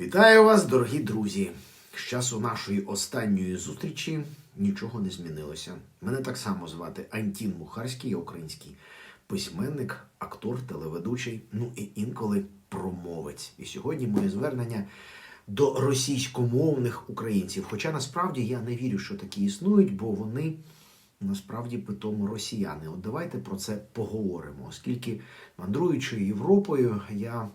Вітаю вас, дорогі друзі! З часу нашої останньої зустрічі нічого не змінилося. Мене так само звати Антін Мухарський, я український письменник, актор, телеведучий, ну і інколи промовець. І сьогодні моє звернення до російськомовних українців. Хоча насправді я не вірю, що такі існують, бо вони насправді питому росіяни. От давайте про це поговоримо, оскільки мандруючи Європою, я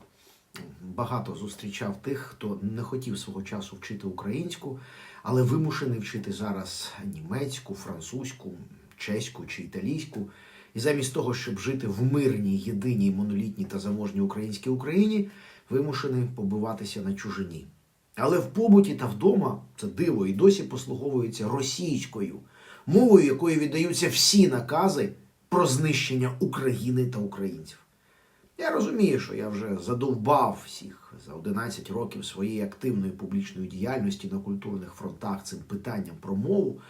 багато зустрічав тих, хто не хотів свого часу вчити українську, але вимушений вчити зараз німецьку, французьку, чеську чи італійську. І замість того, щоб жити в мирній, єдиній, монолітній та заможній українській Україні, вимушений побиватися на чужині. Але в побуті та вдома це диво і досі послуговується російською, мовою, якою віддаються всі накази про знищення України та українців. Я розумію, що я вже задовбав всіх за 11 років своєї активної публічної діяльності на культурних фронтах цим питанням про мову,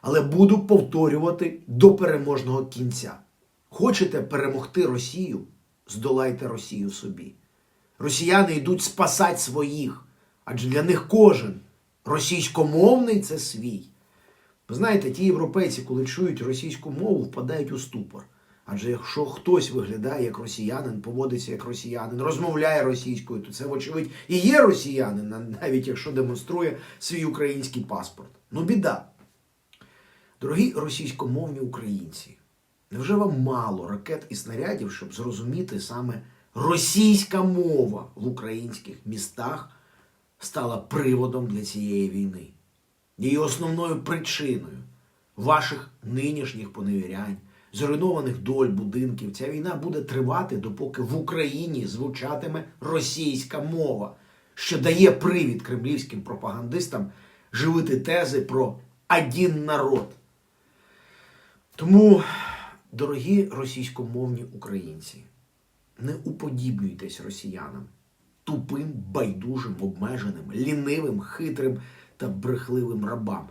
але буду повторювати до переможного кінця. Хочете перемогти Росію? Здолайте Росію собі. Росіяни йдуть спасати своїх, адже для них кожен російськомовний це свій. Ви знаєте, ті європейці, коли чують російську мову, впадають у ступор. Адже якщо хтось виглядає як росіянин, поводиться як росіянин, розмовляє російською, то це, вочевидь, і є росіянин, навіть якщо демонструє свій український паспорт. Ну, біда. Дорогі російськомовні українці, невже вам мало ракет і снарядів, щоб зрозуміти саме російська мова в українських містах стала приводом для цієї війни? Її основною причиною ваших нинішніх поневірянь, зруйнованих доль будинків. Ця війна буде тривати, допоки в Україні звучатиме російська мова, що дає привід кремлівським пропагандистам живити тези про один народ. Тому, дорогі російськомовні українці, не уподібнюйтесь росіянам тупим, байдужим, обмеженим, лінивим, хитрим та брехливим рабам.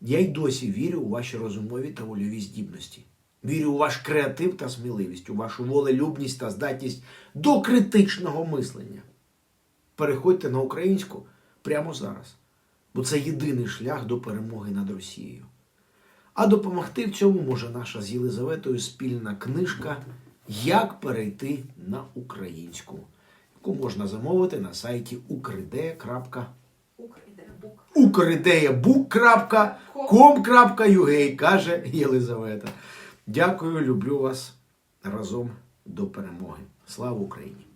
Я й досі вірю у ваші розумові та вольові здібності. Вірю у ваш креатив та сміливість, у вашу волелюбність та здатність до критичного мислення. Переходьте на українську прямо зараз, бо це єдиний шлях до перемоги над Росією. А допомогти в цьому може наша з Єлизаветою спільна книжка Як перейти на українську, яку можна замовити на сайті ukridea.com каже Єлизавета. Дякую, люблю вас разом до перемоги. Слава Україні!